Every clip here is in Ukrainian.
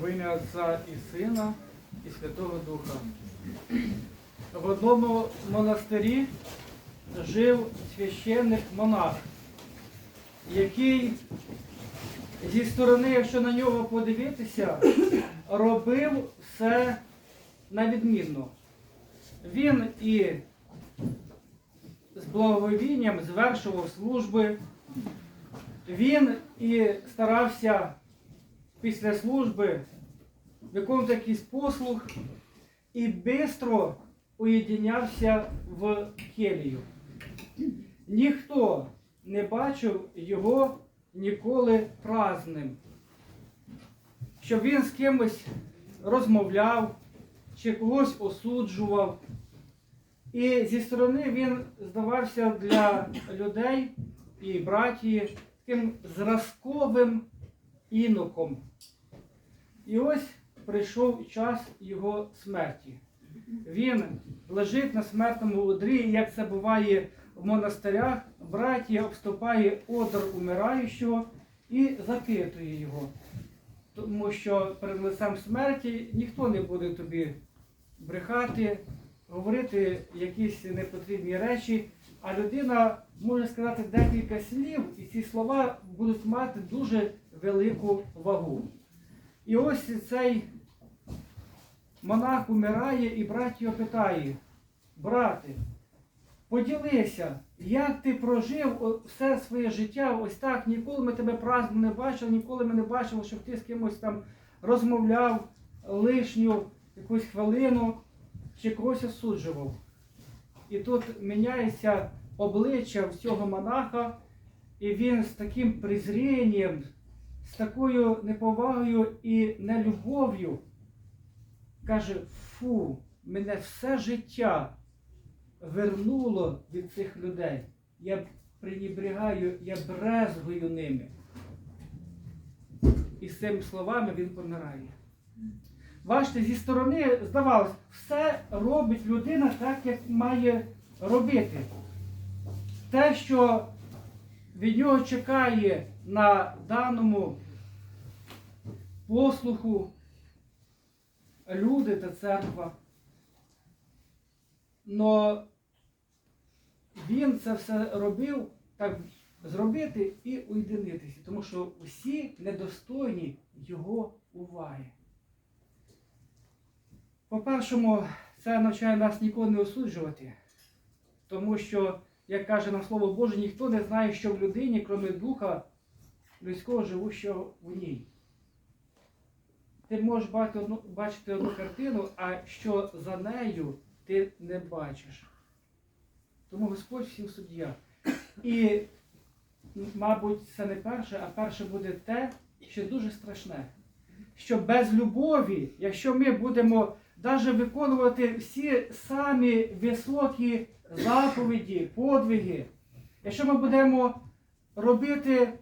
Во ім'я Отця і Сина, і Святого Духа. В одному монастирі жив священник монах, який зі сторони, якщо на нього подивитися, робив все на відмінно. Він і з благовінням звершував служби, він і старався після служби виконувати якийсь послуг і швидко уєдинявся в келію. Ніхто не бачив його ніколи праздним, щоб він з кимось розмовляв чи когось осуджував. І зі сторони він здавався для людей і братії таким зразковим іноком. І ось прийшов час його смерті. Він лежить на смертному одрі, як це буває в монастирях, братія обступає одр умираючого і запитує його. Тому що перед лицем смерті ніхто не буде тобі брехати, говорити якісь непотрібні речі, а людина може сказати декілька слів, і ці слова будуть мати дуже велику вагу. І ось цей монах умирає, і брат його питає, брате, поділися, як ти прожив все своє життя ось так, ніколи ми тебе праздно не бачили, ніколи ми не бачили, щоб ти з кимось там розмовляв лишню якусь хвилину чи когось осуджував. І тут міняється обличчя всього монаха, і він з таким презрінням, з такою неповагою і нелюбов'ю каже: фу, мене все життя вернуло від цих людей. Я пренебрігаю, я брезгую ними. І з цими словами він помирає. Бачите, зі сторони, здавалось, все робить людина так, як має робити. Те, що від нього чекає на даному послуху люди та церква. Но він це все робив так зробити і уєдинитися, тому що усі недостойні його уваги. По-першому, це навчає нас ніколи не осуджувати, тому що, як каже нам Слово Боже, ніхто не знає, що в людині, крім духа людського живущого в ній. Ти можеш бачити одну, бачити одну картину, а що за нею ти не бачиш. Тому Господь всім суддя. І, мабуть, це не перше, а перше буде те, що дуже страшне. Що без любові, якщо ми будемо навіть виконувати всі самі високі заповіді, подвиги, якщо ми будемо робити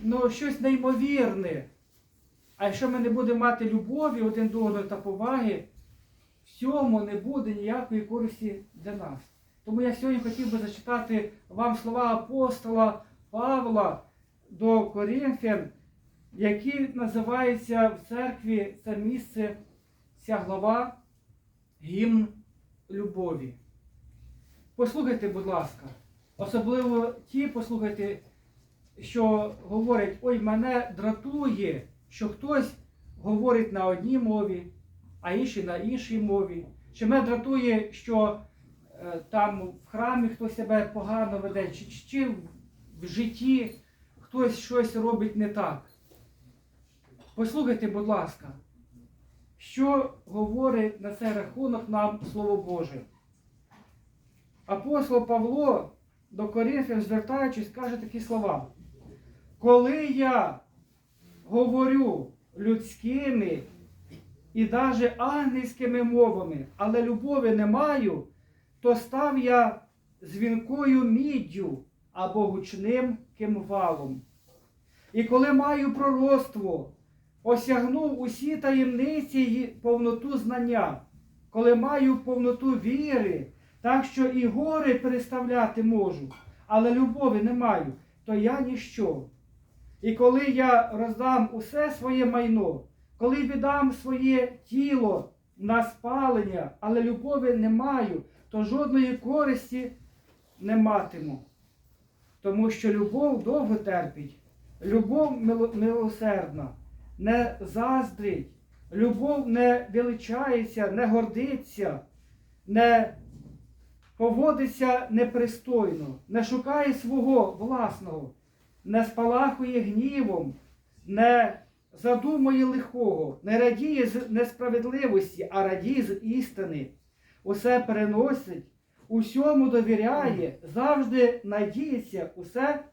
ну, щось неймовірне, а якщо ми не будемо мати любові один до одного та поваги, в цьому не буде ніякої користі для нас. Тому я сьогодні хотів би зачитати вам слова апостола Павла до Коринфян, які називаються в церкві це місце, ця глава гімн любові. Послухайте, будь ласка, особливо ті, послухайте, що говорять, ой, мене дратує, що хтось говорить на одній мові, а інший на іншій мові. Чи мене дратує, що е, там в храмі хтось себе погано веде, чи, чи в житті хтось щось робить не так. Послухайте, будь ласка, що говорить на цей рахунок нам Слово Боже. Апостол Павло до Коринфян, звертаючись, каже такі слова. Коли я говорю людськими і навіть ангельськими мовами, але любові не маю, то став я дзвінкою міддю або гучним кимвалом. І коли маю пророцтво, осягнув усі таємниці й повноту знання, коли маю повноту віри, так що і гори переставляти можу, але любові не маю, то я ніщо. І коли я роздам усе своє майно, Коли віддам своє тіло на спалення, але любові не маю, то жодної користі не матиму. Тому що любов довго терпить, любов милосердна, не заздрить, любов не величається, не гордиться, не поводиться непристойно, не шукає свого власного, не спалахує гнівом, не задумує лихого, не радіє з несправедливості, а радіє з істини. Усе переносить, усьому довіряє, завжди надіється, усе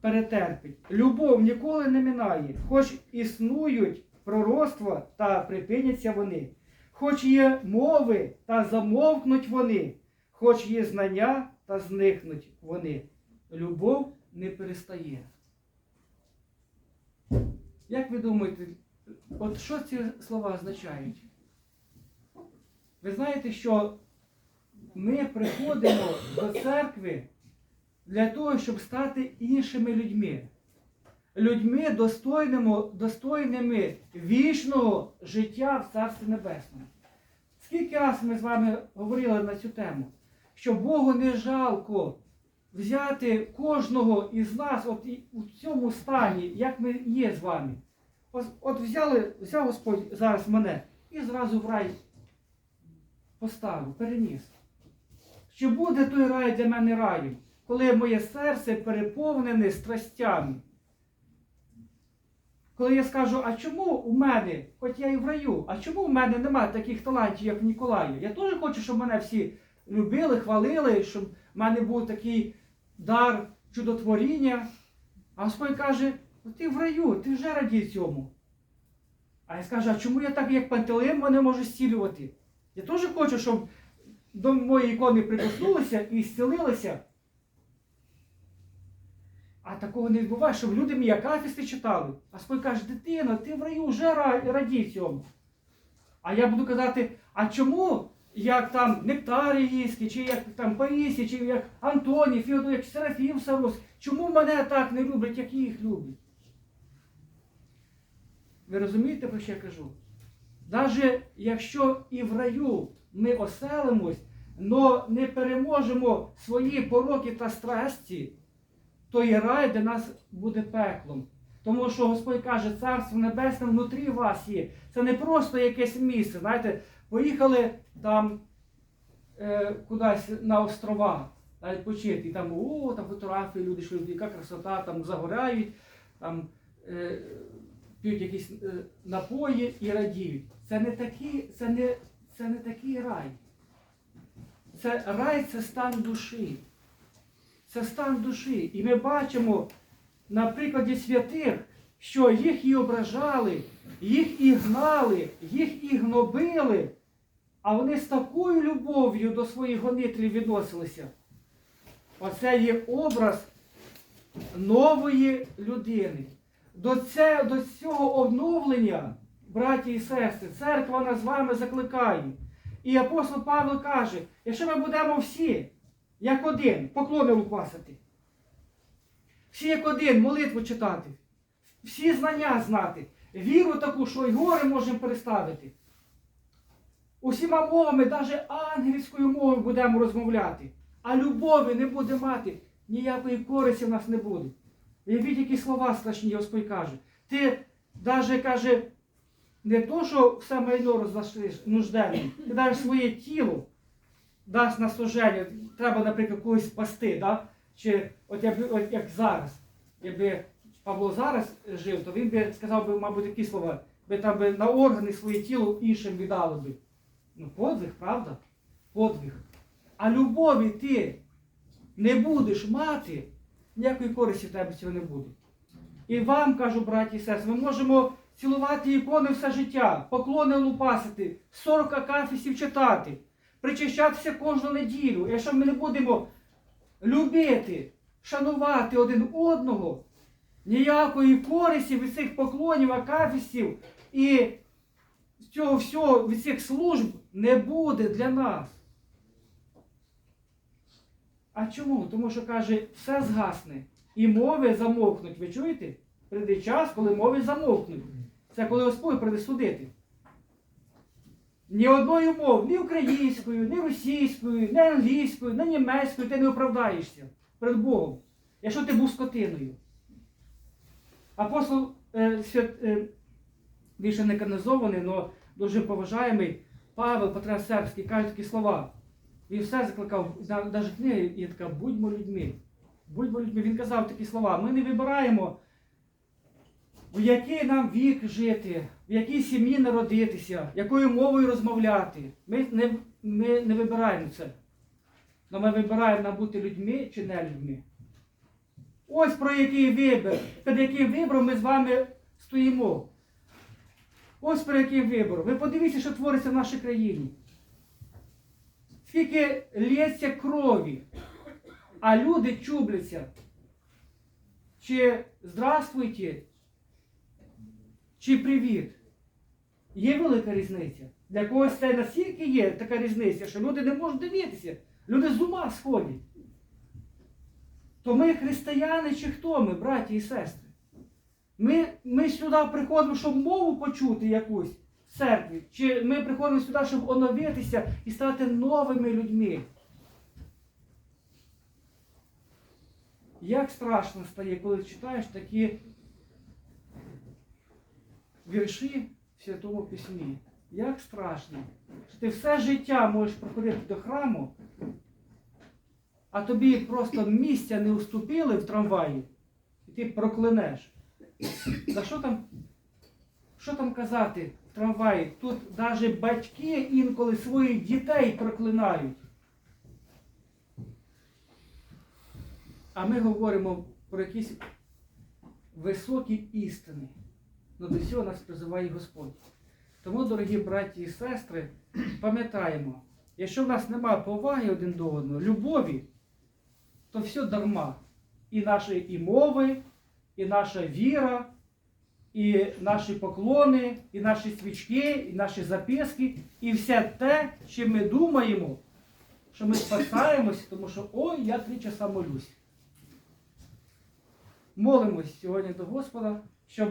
перетерпить. Любов ніколи не минає, хоч існують пророцтва та припиняться вони, хоч є мови та замовкнуть вони, хоч є знання та зникнуть вони. Любов не перестає. Як ви думаєте, от що ці слова означають? Ви знаєте, що ми приходимо до церкви для того, щоб стати іншими людьми. Людьми достойними, достойними вічного життя в Царстві Небесному. Скільки раз ми з вами говорили на цю тему, що Богу не жалко взяти кожного із нас от і у цьому стані, як ми є з вами. От, от взяли, взяв Господь зараз мене і зразу в рай поставив, переніс. Чи буде той рай для мене раєм, коли моє серце переповнене страстями? Коли я скажу, а чому у мене, хоч я і в раю, а чому у мене немає таких талантів, як в Ніколаю? Я теж хочу, щоб мене всі любили, хвалили, щоб в мене був такий дар чудотворіння. А Господь каже, «Ну, ти в раю, ти вже радій цьому. А я скажу, а чому я так, як пантелим, мене можу зцілювати? Я теж хочу, щоб до моєї ікони прикоснулися і зцілилися. А такого не відбуває, щоб люди мені акафісти читали. А Господь каже, дитино, ти в раю вже радій цьому. А я буду казати, а чому, як там Нектарій чи як там Паїсі, чи як Антоній, Феодор, як Серафім Сарус, чому мене так не люблять, як їх люблять? Ви розумієте, про що я кажу? Навіть якщо і в раю ми оселимось, но не переможемо свої пороки та страсті, то і рай для нас буде пеклом. Тому що Господь каже, Царство Небесне внутрі вас є. Це не просто якесь місце. Знаєте, поїхали там е, кудись на острова та відпочити. І там, о, там фотографії, люди шлють, яка красота, там загорають, там е, п'ють якісь е, напої і радіють. Це не такий, це не, це не такий рай. Це рай це стан душі. Це стан душі. І ми бачимо на прикладі святих, що їх і ображали, їх і гнали, їх і гнобили, а вони з такою любов'ю до своїх гонителів відносилися. Оце є образ нової людини. До, це, до цього обновлення, браті і сестри, церква нас з вами закликає. І апостол Павло каже, якщо ми будемо всі, як один, поклони лупасити, всі як один, молитву читати, всі знання знати, віру таку, що й гори можемо переставити. Усіма мовами, навіть ангельською мовою будемо розмовляти, а любові не буде мати, ніякої користі в нас не буде. Уявіть, які слова страшні, Господь каже. Ти навіть каже, не то, що все майно роздашиш нужденним, ти навіть своє тіло дасть на служення. Треба, наприклад, когось спасти. Да? Чи от, якби, от як зараз, якби Павло зараз жив, то він би сказав би, мабуть, такі слова, би там би на органи своє тіло іншим віддали би. Ну, подвиг, правда? Подвиг. А любові ти не будеш мати, ніякої користі в тебе цього не буде. І вам, кажу, браті і сестри, ми можемо цілувати ікони все життя, поклони лупасити, 40 акафісів читати, причащатися кожну неділю. Якщо ми не будемо любити, шанувати один одного, ніякої користі від цих поклонів, акафісів і цього всього, від цих служб не буде для нас. А чому? Тому що каже, все згасне. І мови замовкнуть. Ви чуєте? Прийде час, коли мови замовкнуть. Це коли Господь прийде судити. Ні одною мовою, ні українською, ні російською, ні англійською, ні німецькою ти не оправдаєшся перед Богом, якщо ти був скотиною. Апостол е, свят, е, більше не канонізований, але дуже поважаємий Павел Петра Сербський каже такі слова. Він все закликав, навіть книга є така, будьмо людьми. Будьмо людьми. Він казав такі слова. Ми не вибираємо, в який нам вік жити, в якій сім'ї народитися, якою мовою розмовляти. Ми не, ми не вибираємо це. Але ми вибираємо нам бути людьми чи не людьми. Ось про який вибір, перед яким вибором ми з вами стоїмо. Ось про який вибор. Ви подивіться, що твориться в нашій країні. Скільки лється крові, а люди чубляться. Чи здравствуйте, чи привіт. Є велика різниця. Для когось це настільки є така різниця, що люди не можуть дивитися. Люди з ума сходять. То ми християни чи хто ми, браті і сестри? Ми, ми сюди приходимо, щоб мову почути якусь в церкві, чи ми приходимо сюди, щоб оновитися і стати новими людьми. Як страшно стає, коли читаєш такі вірші в Святому Письмі. Як страшно, що ти все життя можеш проходити до храму, а тобі просто місця не уступили в трамваї, і ти проклянеш. За що там, що там казати в трамваї? Тут навіть батьки інколи своїх дітей проклинають. А ми говоримо про якісь високі істини. Но до цього нас призиває Господь. Тому, дорогі браті і сестри, пам'ятаємо, якщо в нас немає поваги один до одного, любові, то все дарма. І наші і мови, і наша віра, і наші поклони, і наші свічки, і наші записки, і все те, чим ми думаємо, що ми спасаємось, тому що ой, я три часа молюсь. Молимось сьогодні до Господа, щоб,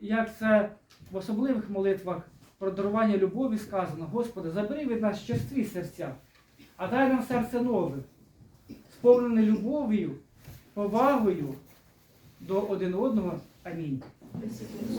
як це в особливих молитвах про дарування любові сказано, Господи, забери від нас черстві серця, а дай нам серце нове, сповнене любов'ю, повагою до один одного. Амінь.